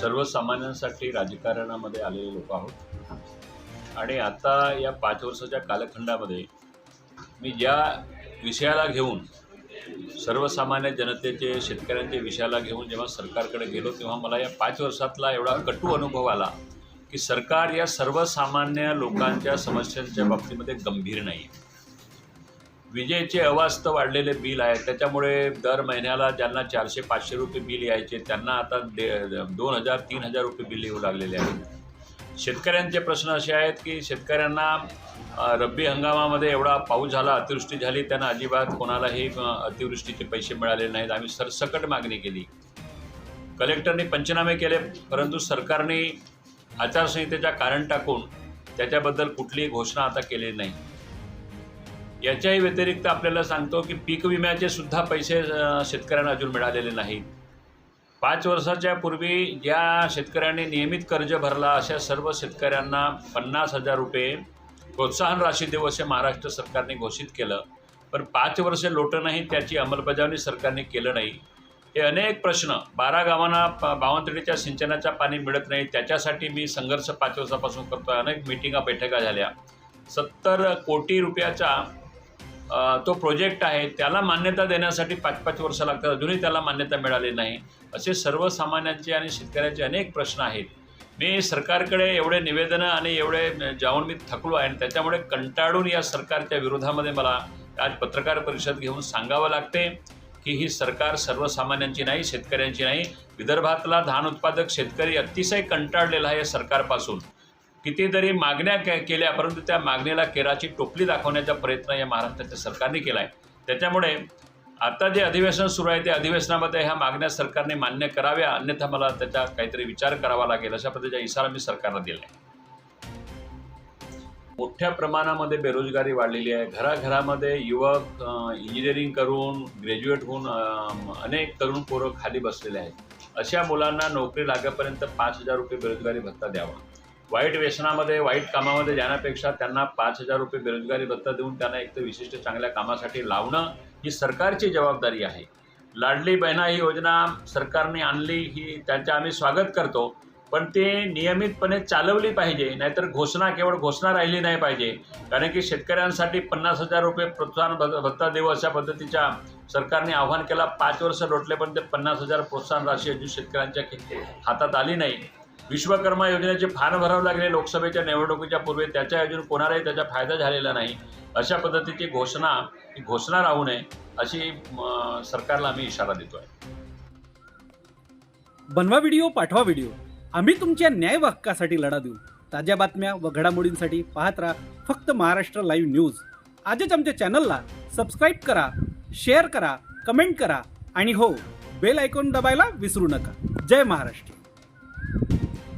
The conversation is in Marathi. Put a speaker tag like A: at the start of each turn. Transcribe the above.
A: सर्वसामान्यांसाठी राजकारणामध्ये आलेले लोक आहोत. आणि आता या पाच वर्षाच्या कालखंडामध्ये मी ज्या विषयाला घेऊन सर्वसामान्य जनतेचे शेतकऱ्यांच्या विषयाला घेऊन जेव्हा सरकारकडे गेलो तेव्हा मला या पाच वर्षातला एवढा कटू अनुभव आला की सरकार या सर्वसामान्य लोकांच्या समस्यांच्या बाबतीमध्ये गंभीर नाही आहे विजेचे अवास्तव वाढलेले बिल आहे त्याच्यामुळे दर महिन्याला ज्यांना चारशे पाचशे रुपये बिल यायचे त्यांना आता दे दोन हजार तीन हजार रुपये बिल येऊ लागलेले आहेत. शेतकऱ्यांचे प्रश्न असे आहेत की शेतकऱ्यांना रब्बी हंगामामध्ये एवढा पाऊस झाला अतिवृष्टी झाली त्यांना अजिबात कोणालाही अतिवृष्टीचे पैसे मिळाले नाहीत. आम्ही सरसकट मागणी केली. कलेक्टरने पंचनामे केले परंतु सरकारने आचारसंहितेच्या कारण टाकून त्याच्याबद्दल कुठलीही घोषणा आता केलेली नाही. याच्याही व्यतिरिक्त आपल्याला सांगतो की पीक विम्याचे सुद्धा पैसे शेतकऱ्यांना अजून मिळालेले नाहीत. पाच वर्षाच्या पूर्वी ज्या शेतकऱ्यांनी नियमित कर्ज भरला अशा सर्व शेतकऱ्यांना पन्नास हजार रुपये प्रोत्साहन राशी देऊ असे महाराष्ट्र सरकारने घोषित केलं. पण पाच वर्षे लोटूनही त्याची अंमलबजावणी सरकारने केलं नाही. हे अनेक प्रश्न बारा गावांना प- बावनथडीच्या सिंचनाचं पाणी मिळत नाही त्याच्यासाठी मी संघर्ष पाच वर्षापासून करतो अनेक मिटिंगा बैठका झाल्या. सत्तर कोटी रुपयाचा तो प्रोजेक्ट आहे त्याला मान्यता देण्यासाठी पाच पाच वर्ष लागतात. अजूनही त्याला मान्यता मिळाली नाही. असे सर्वसामान्यांचे आणि शेतकऱ्यांचे अनेक प्रश्न आहेत. मी सरकारकडे एवढे निवेदनं आणि एवढे जाऊन मी थकलो आहे आणि त्याच्यामुळे कंटाळून या सरकारच्या विरोधामध्ये मला आज पत्रकार परिषद घेऊन सांगावं लागते की ही सरकार सर्वसामान्यांची नाही शेतकऱ्यांची नाही. विदर्भातला धान उत्पादक शेतकरी अतिशय कंटाळलेला आहे या सरकारपासून. कितीतरी मागण्या के केल्या परंतु त्या मागणीला केराची टोपली दाखवण्याचा प्रयत्न या महाराष्ट्राच्या सरकारने केला आहे त्याच्यामुळे आता जे अधिवेशन सुरू आहे त्या अधिवेशनामध्ये ह्या मागण्या सरकारने मान्य कराव्या अन्यथा मला त्याचा काहीतरी विचार करावा लागेल अशा पद्धतीचा इशारा मी सरकारला दिला आहे मोठ्या प्रमाणामध्ये बेरोजगारी वाढलेली आहे. घराघरामध्ये युवक इंजिनिअरिंग करून ग्रॅज्युएट होऊन अनेक तरुण पोरं खाली बसलेले आहेत. अशा मुलांना नोकरी लागेपर्यंत पाच हजार रुपये बेरोजगारी भत्ता द्यावा. वाईट व्यसनामध्ये वाईट कामामध्ये जाण्यापेक्षा त्यांना पाच हजार रुपये बेरोजगारी भत्ता देऊन त्यांना एक तर विशिष्ट चांगल्या कामासाठी लावणं ही सरकारची जबाबदारी आहे. लाडली बहिणा ही योजना सरकारने आणली ही त्यांचे आम्ही स्वागत करतो पण ते नियमितपणे चालवली पाहिजे नाहीतर घोषणा केवळ घोषणा राहिली नाही पाहिजे. कारण की शेतकऱ्यांसाठी पन्नास हजार रुपये प्रोत्साहन भत्ता देऊ अशा पद्धतीच्या सरकारने आव्हान केला. पाच वर्ष लोटले पण ते पन्नास हजार प्रोत्साहन राशी अजून शेतकऱ्यांच्या हातात आली नाही. विश्वकर्मा योजनेचे फार भरावे लागले लोकसभेच्या निवडणुकीच्या पूर्वी. त्याच्या अजून कोणालाही त्याचा फायदा झालेला नाही. अशा पद्धतीची घोषणा ही घोषणा राहू नये अशी सरकारला आम्ही इशारा देतो आहे
B: बनवा व्हिडिओ पाठवा व्हिडिओ. आम्ही तुमच्या न्याय हक्कासाठी लढा देऊ. ताज्या बातम्या व घडामोडींसाठी पाहत राहा फक्त महाराष्ट्र लाईव्ह न्यूज. आजच आमच्या चॅनलला सबस्क्राईब करा शेअर करा कमेंट करा आणि हो बेल आयकॉन दबायला विसरू नका. जय महाराष्ट्र.